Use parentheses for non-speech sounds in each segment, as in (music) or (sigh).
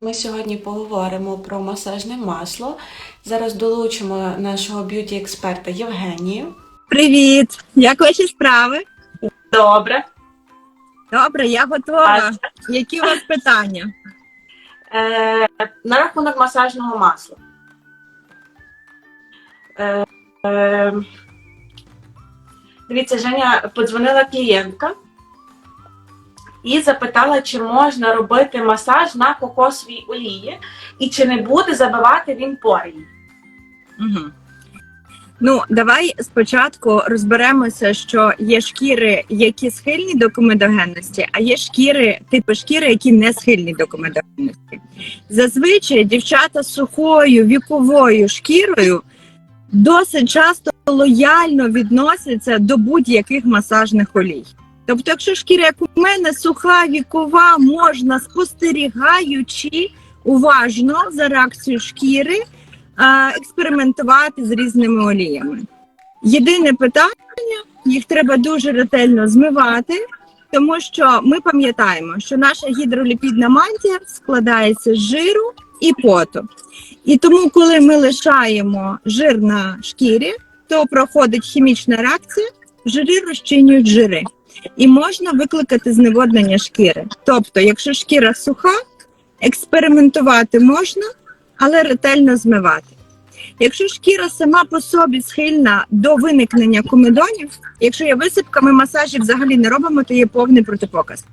Ми сьогодні поговоримо про масажне масло. Зараз долучимо нашого б'юті-експерта Євгенію. Привіт! Як ваші справи? Добре. Добре, я готова. Які у вас питання? Е, на рахунок масажного масла. Е, е, дивіться, Женя подзвонила клієнтка і запитала, чи можна робити масаж на кокосовій олії і чи не буде забивати він пори. Угу. Ну, давай спочатку розберемося, що є шкіри, які схильні до комедогенності, а є шкіри, типи шкіри, які не схильні до комедогенності. Зазвичай дівчата з сухою віковою шкірою досить часто лояльно відносяться до будь-яких масажних олій. Тобто, якщо шкіра, як у мене, суха, вікова, можна спостерігаючи уважно за реакцією шкіри, експериментувати з різними оліями. Єдине питання, їх треба дуже ретельно змивати, тому що ми пам'ятаємо, що наша гідроліпідна мантія складається з жиру і поту. І тому, коли ми лишаємо жир на шкірі, то проходить хімічна реакція, жири розчинюють жири. І можна викликати зневоднення шкіри. Тобто, якщо шкіра суха, експериментувати можна, але ретельно змивати. Якщо шкіра сама по собі схильна до виникнення комедонів, якщо є висипка, ми масажі взагалі не робимо, то є повний протипоказ.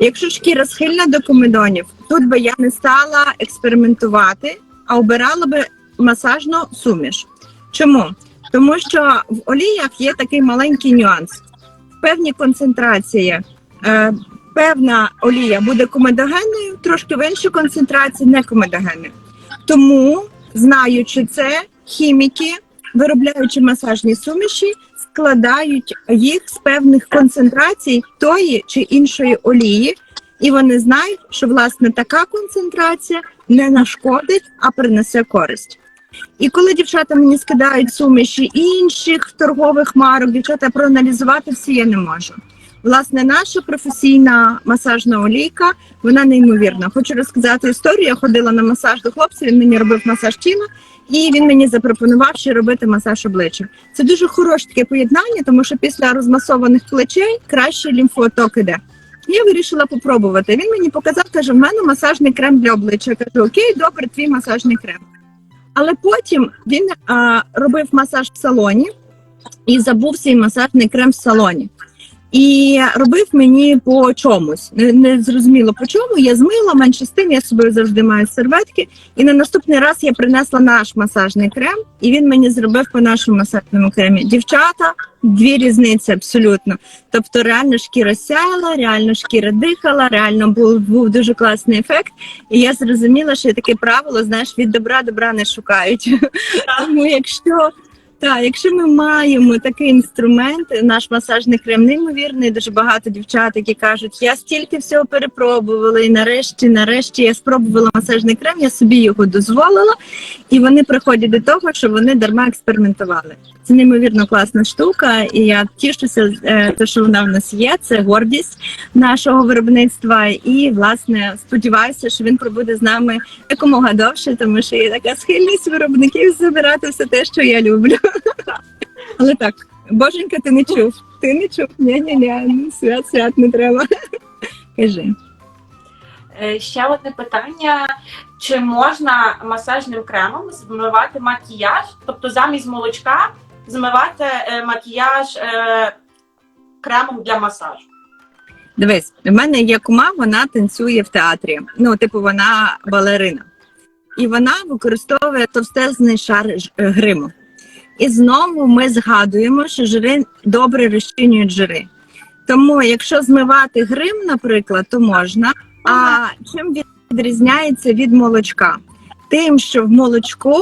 Якщо шкіра схильна до комедонів, тут би я не стала експериментувати, а обирала би масажну суміш. Чому? Тому що в оліях є такий маленький нюанс. В певній концентрації е, певна олія буде комедогенною, трошки в іншій концентрації не комедогенною. Тому знаючи це, хіміки, виробляючи масажні суміші, складають їх з певних концентрацій тої чи іншої олії, і вони знають, що власне така концентрація не нашкодить, а принесе користь. І коли дівчата мені скидають суміші інших торгових марок, дівчата проаналізувати всі я не можу. Власне, наша професійна масажна олійка, вона неймовірна. Хочу розказати історію. Я ходила на масаж до хлопця. Він мені робив масаж тіла, і він мені запропонував ще робити масаж обличчя. Це дуже хороше таке поєднання, тому що після розмасованих плечей краще лімфооток іде. Я вирішила попробувати. Він мені показав, каже: в мене масажний крем для обличчя. Я кажу, окей, добре, твій масажний крем. Але потім він а, робив масаж в салоні і забув свій масажний крем в салоні. І робив мені по чомусь. Не, не зрозуміло по чому. Я змила менше з тим, я з собою завжди маю серветки. І на наступний раз я принесла наш масажний крем, і він мені зробив по нашому масажному кремі. Дівчата, дві різниці абсолютно. Тобто, реально шкіра сяяла, реально шкіра дихала, реально був, був дуже класний ефект. І я зрозуміла, що є таке правило: знаєш, від добра добра не шукають. Тому якщо так, якщо ми маємо такий інструмент, наш масажний крем неймовірний, дуже багато дівчат, які кажуть, я стільки всього перепробувала, і нарешті, нарешті я спробувала масажний крем, я собі його дозволила, і вони приходять до того, що вони дарма експериментували. Це неймовірно класна штука, і я тішуся, е, те, що вона в нас є. Це гордість нашого виробництва. І власне сподіваюся, що він пробуде з нами якомога довше, тому що є така схильність виробників забирати все те, що я люблю. Але так, боженька, ти не чув. Ти не чув. Ні, ні, ні, свят, свят не треба. Кажи. Е, Ще одне питання: чи можна масажним кремом змивати макіяж, тобто замість молочка змивати е, макіяж е, кремом для масажу? Дивись, в мене є кума, вона танцює в театрі. Ну, типу, вона балерина. І вона використовує товстезний шар гриму. І знову ми згадуємо, що жири добре розчинюють жири. Тому, якщо змивати грим, наприклад, то можна. А чим він відрізняється від молочка? Тим, що в молочку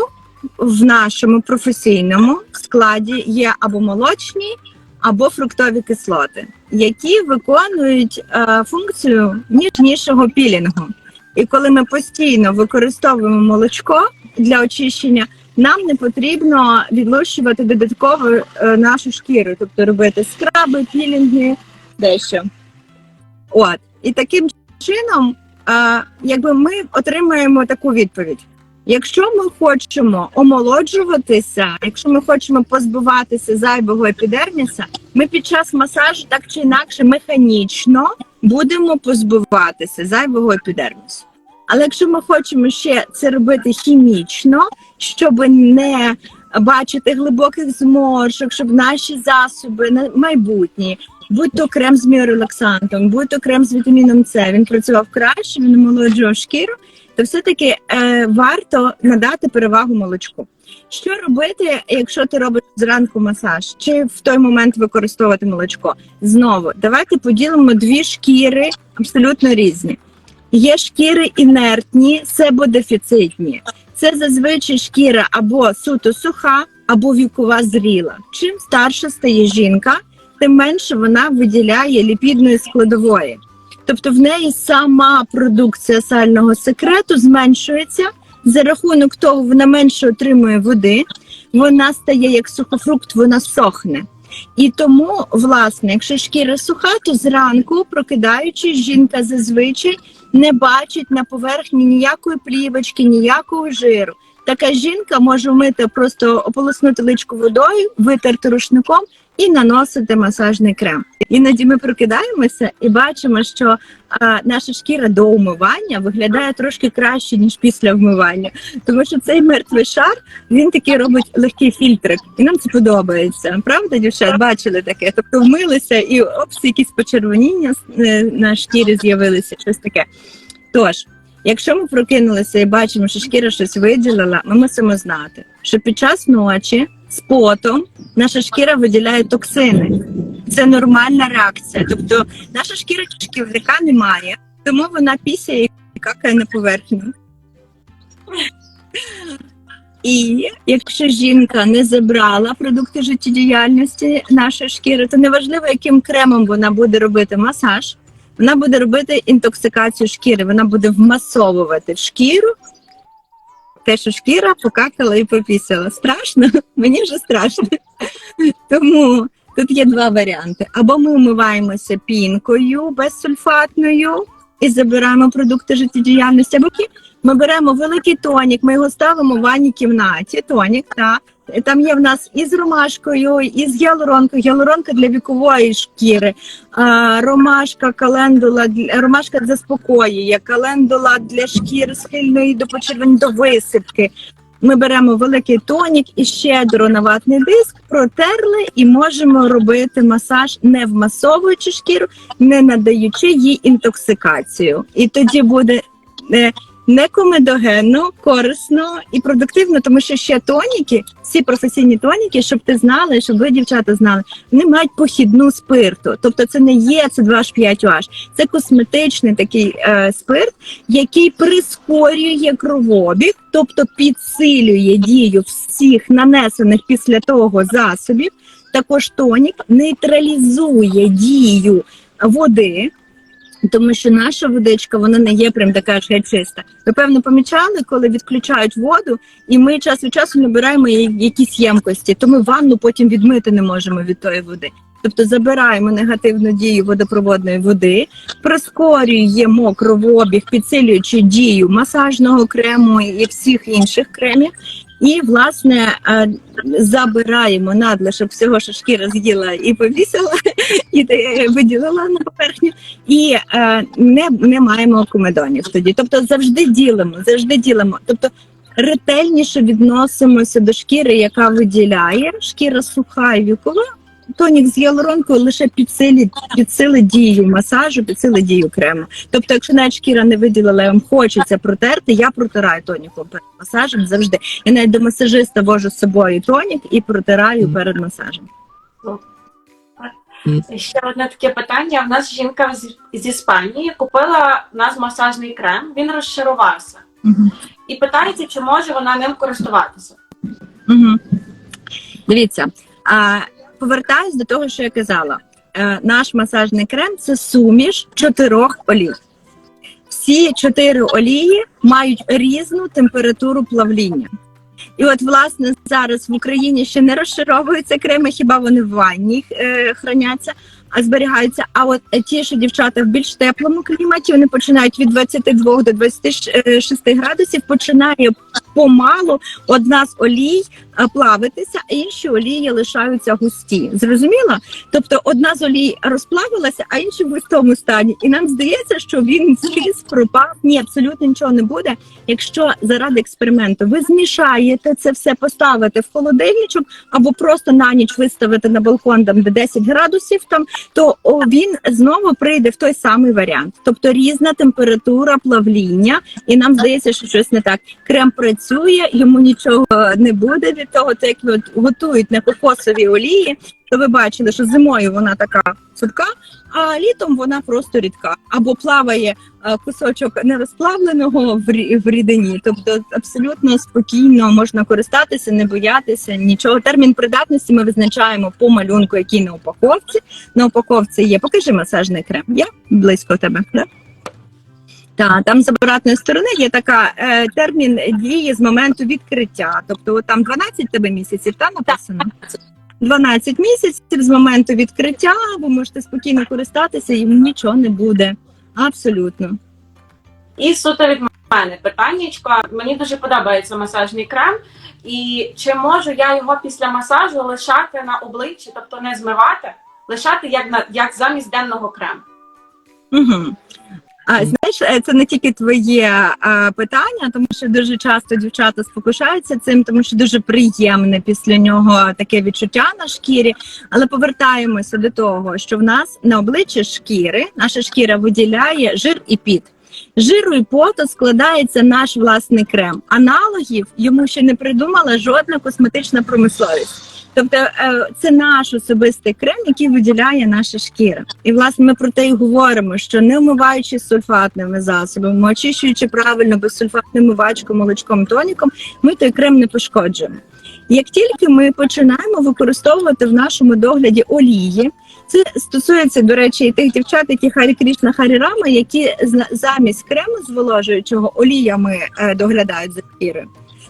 в нашому професійному складі є або молочні, або фруктові кислоти, які виконують е, функцію ніжнішого пілінгу. І коли ми постійно використовуємо молочко для очищення, нам не потрібно відлущувати додатково е, нашу шкіру, тобто робити скраби, пілінги, дещо. От і таким чином якби ми отримаємо таку відповідь. Якщо ми хочемо омолоджуватися, якщо ми хочемо позбуватися зайвого епідерміса, ми під час масажу так чи інакше механічно будемо позбуватися зайвого епідермісу. Але якщо ми хочемо ще це робити хімічно, щоб не бачити глибоких зморшок, щоб наші засоби на майбутні, будь то крем з міорелаксантом, будь то крем з вітаміном С, він працював краще, він омолоджував шкіру, то все-таки е, варто надати перевагу молочку. Що робити, якщо ти робиш зранку масаж, чи в той момент використовувати молочко? Знову давайте поділимо дві шкіри абсолютно різні. Є шкіри інертні, себодефіцитні. Це зазвичай шкіра або суто суха, або вікова зріла. Чим старша стає жінка, тим менше вона виділяє ліпідної складової. Тобто в неї сама продукція сального секрету зменшується. За рахунок того, вона менше отримує води, вона стає як сухофрукт, вона сохне. І тому, власне, якщо шкіра суха, то зранку, прокидаючись, жінка зазвичай не бачить на поверхні ніякої плівочки, ніякого жиру. Така жінка може вмити просто ополоснути личку водою, витерти рушником і наносити масажний крем. Іноді ми прокидаємося і бачимо, що а, наша шкіра до умивання виглядає трошки краще ніж після вмивання, тому що цей мертвий шар він такий робить легкий фільтрик, і нам це подобається. Правда, дівчат, бачили таке? Тобто вмилися і опс, якісь почервоніння е, на шкірі з'явилися, щось таке. Тож, якщо ми прокинулися і бачимо, що шкіра щось виділила, ми мусимо знати, що під час ночі з потом наша шкіра виділяє токсини. Це нормальна реакція. Тобто наша шкіра шківника немає, тому вона пісяє і какає на поверхню. І якщо жінка не забрала продукти життєдіяльності нашої шкіри, то неважливо, яким кремом вона буде робити масаж, вона буде робити інтоксикацію шкіри, вона буде вмасовувати шкіру те, що шкіра покакала і попісила. Страшно? (laughs) Мені вже страшно. Тому тут є два варіанти: або ми вмиваємося пінкою безсульфатною і забираємо продукти життєдіяльності, або ми беремо великий тонік, ми його ставимо в ванній кімнаті. Тонік, так. Там є в нас і з ромашкою, і з гіалуронкою. Гіалуронка для вікової шкіри, ромашка, календула, ромашка заспокоює, календула для шкіри схильної до почервонь до висипки. Ми беремо великий тонік і щедро на ватний диск, протерли і можемо робити масаж, не вмасовуючи шкіру, не надаючи їй інтоксикацію. І тоді буде е, не комедогенно, корисно і продуктивно, тому що ще тоніки, всі професійні тоніки, щоб ти знала, щоб ви, дівчата, знали, вони мають похідну спирту. Тобто це не є це 2H5OH, це косметичний такий е, спирт, який прискорює кровообіг, тобто підсилює дію всіх нанесених після того засобів. Також тонік нейтралізує дію води. Тому що наша водичка вона не є прям така ж геть чиста. Ви певно помічали, коли відключають воду, і ми час від часу набираємо якісь ємкості, то ми ванну потім відмити не можемо від тої води. Тобто забираємо негативну дію водопроводної води, прискорюємо кровообіг, підсилюючи дію масажного крему і всіх інших кремів. І власне е, забираємо надлишок всього, що шкіра з'їла і повісила, (laughs) і е, виділила на поверхню і е, не, не маємо комедонів тоді. Тобто завжди ділимо, завжди ділимо. Тобто ретельніше відносимося до шкіри, яка виділяє. Шкіра суха і вікова. Тонік з гіалуронкою лише підсилить, підсилить дію масажу, підсилить дію крему. Тобто, якщо навіть шкіра не виділила, вам хочеться протерти, я протираю тоніком перед масажем завжди. Я навіть до масажиста вожу з собою тонік і протираю перед масажем. Ще одне таке питання. У нас жінка з, з Іспанії купила у нас масажний крем, він розшарувався. І питається, чи може вона ним користуватися. Угу. Дивіться, а, повертаюсь до того, що я казала. Е, наш масажний крем це суміш чотирьох олій. Всі чотири олії мають різну температуру плавління. І от, власне, зараз в Україні ще не розшаровуються креми, хіба вони в ванні е, храняться. а зберігаються. А от ті, що дівчата в більш теплому кліматі, вони починають від 22 до 26 градусів, починає помалу одна з олій е, плавитися, а інші олії лишаються густі. Зрозуміло? Тобто одна з олій розплавилася, а інша в густому стані. І нам здається, що він скрізь пропав. Ні, абсолютно нічого не буде. Якщо заради експерименту ви змішаєте це все, поставите в холодильничок або просто на ніч виставите на балкон, там де 10 градусів, там то він знову прийде в той самий варіант. Тобто різна температура плавління, і нам здається, що щось не так. Крем працює, йому нічого не буде від того, це як от готують на кокосовій олії. То ви бачили, що зимою вона така цупка, а літом вона просто рідка або плаває кусочок нерозплавленого в, рі- в рідині. Тобто абсолютно спокійно можна користатися, не боятися нічого. Термін придатності ми визначаємо по малюнку, який на упаковці. На упаковці є. Покажи масажний крем. Є близько тебе. Да? Так, там з обратної сторони є така е, термін дії з моменту відкриття. Тобто, там 12 тебе місяців, там написано. 12 місяців з моменту відкриття, ви можете спокійно користатися, і нічого не буде. Абсолютно. І суто від мене питаннячко. Мені дуже подобається масажний крем. І чи можу я його після масажу лишати на обличчі, тобто не змивати, лишати як на як замість денного крему? Угу. А знаєш, е, це не тільки твоє а, питання, тому що дуже часто дівчата спокушаються цим, тому що дуже приємне після нього таке відчуття на шкірі. Але повертаємося до того, що в нас на обличчі шкіри наша шкіра виділяє жир і піт. Жиру і поту складається наш власний крем. Аналогів йому ще не придумала жодна косметична промисловість. Тобто е, це наш особистий крем, який виділяє наша шкіра. І власне ми про те і говоримо, що не вмиваючи сульфатними засобами, очищуючи правильно безсульфатним мивачком, молочком, тоніком, ми той крем не пошкоджуємо. Як тільки ми починаємо використовувати в нашому догляді олії, це стосується, до речі, і тих дівчат, які Харі Крішна Харі Рама, які замість крему зволожуючого оліями е, доглядають за шкірою.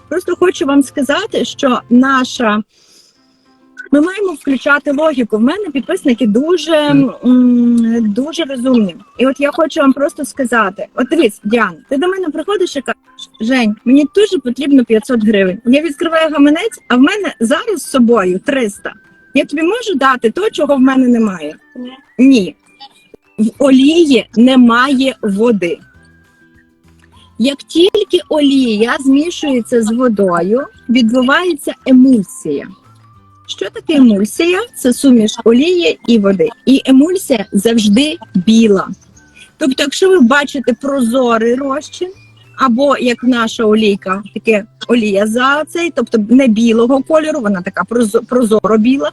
Просто хочу вам сказати, що наша ми маємо включати логіку. В мене підписники дуже, дуже розумні. І от я хочу вам просто сказати: от дивись, Діана, ти до мене приходиш і кажеш, Жень, мені дуже потрібно 500 гривень. Я відкриваю гаманець, а в мене зараз з собою 300. Я тобі можу дати то, чого в мене немає. Ні. В олії немає води. Як тільки олія змішується з водою, відбувається емульсія. Що таке емульсія? Це суміш олії і води. І емульсія завжди біла. Тобто, якщо ви бачите прозорий розчин, або як наша олійка, таке олія за цей, тобто не білого кольору, вона така прозо- прозоро біла,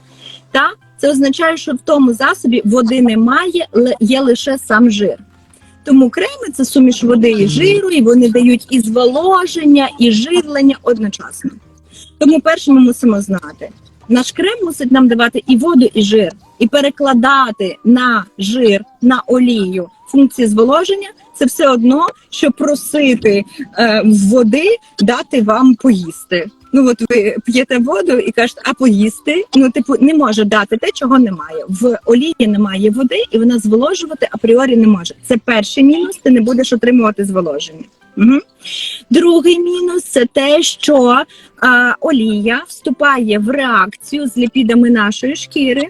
та це означає, що в тому засобі води немає, є лише сам жир. Тому креми це суміш води і жиру, і вони дають і зволоження, і живлення одночасно. Тому перше ми мусимо знати, наш крем мусить нам давати і воду, і жир, і перекладати на жир, на олію функції зволоження. Це все одно, що просити е, води дати вам поїсти. Ну от ви п'єте воду і кажете, а поїсти. Ну, типу, не може дати те, чого немає. В олії немає води, і вона зволожувати апріорі не може. Це перший мінус. Ти не будеш отримувати зволоження. Угу. Другий мінус це те, що а, олія вступає в реакцію з ліпідами нашої шкіри.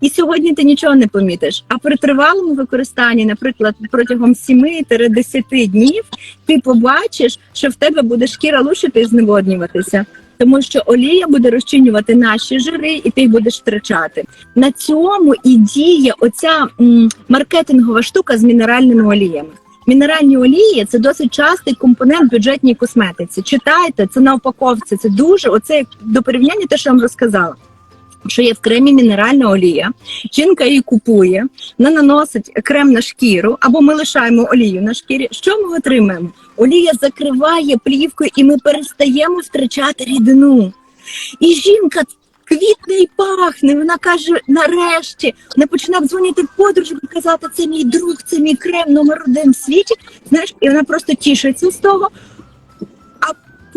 І сьогодні ти нічого не помітиш. А при тривалому використанні, наприклад, протягом 7-10 днів, ти побачиш, що в тебе буде шкіра лушити і зневоднюватися. Тому що олія буде розчинювати наші жири, і ти їх будеш втрачати. На цьому і діє оця м, маркетингова штука з мінеральними оліями. Мінеральні олії це досить частий компонент бюджетній косметиці. Читайте це на упаковці. Це дуже оце як до порівняння, те, що я вам розказала. Що є в кремі мінеральна олія, жінка її купує, вона наносить крем на шкіру, або ми лишаємо олію на шкірі. Що ми отримаємо? Олія закриває плівкою, і ми перестаємо втрачати рідину. І жінка квітне і пахне. Вона каже: нарешті вона починає дзвонити подружку, казати, це мій друг, це мій крем номер один в світі. Знаєш, і вона просто тішиться з того.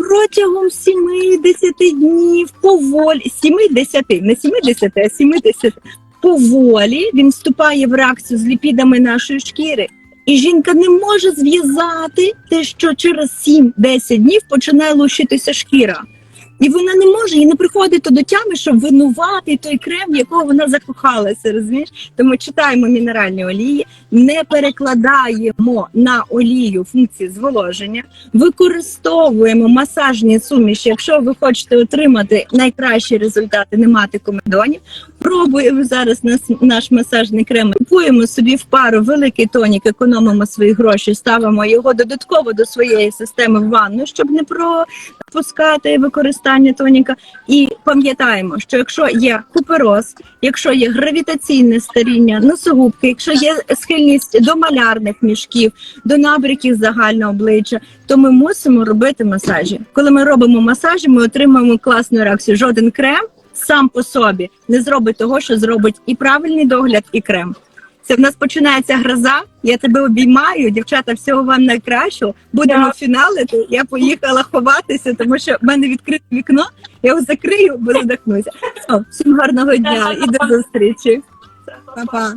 Протягом 70 днів поволі, 70, не 70, а 70, поволі він вступає в реакцію з ліпідами нашої шкіри. І жінка не може зв'язати те, що через 7-10 днів починає лущитися шкіра. І вона не може і не приходить до тями, щоб винувати той крем, в якого вона закохалася. Розумієш? Тому читаємо мінеральні олії, не перекладаємо на олію функції зволоження, використовуємо масажні суміші. Якщо ви хочете отримати найкращі результати, не мати комедонів, пробуємо зараз нас, наш масажний крем. Купуємо собі в пару великий тонік, економимо свої гроші, ставимо його додатково до своєї системи в ванну, щоб не пропускати використання тоніка. І пам'ятаємо, що якщо є купероз, якщо є гравітаційне старіння носогубки, якщо є схильність до малярних мішків, до набряків загального обличчя, то ми мусимо робити масажі. Коли ми робимо масажі, ми отримуємо класну реакцію. Жоден крем сам по собі не зробить того, що зробить і правильний догляд, і крем. Це в нас починається гроза. Я тебе обіймаю, дівчата. Всього вам найкращого. Будемо yeah. фіналити. Я поїхала ховатися, тому що в мене відкрите вікно. Я його закрию, бо задихнуся. Всім гарного дня і до зустрічі. Па-па.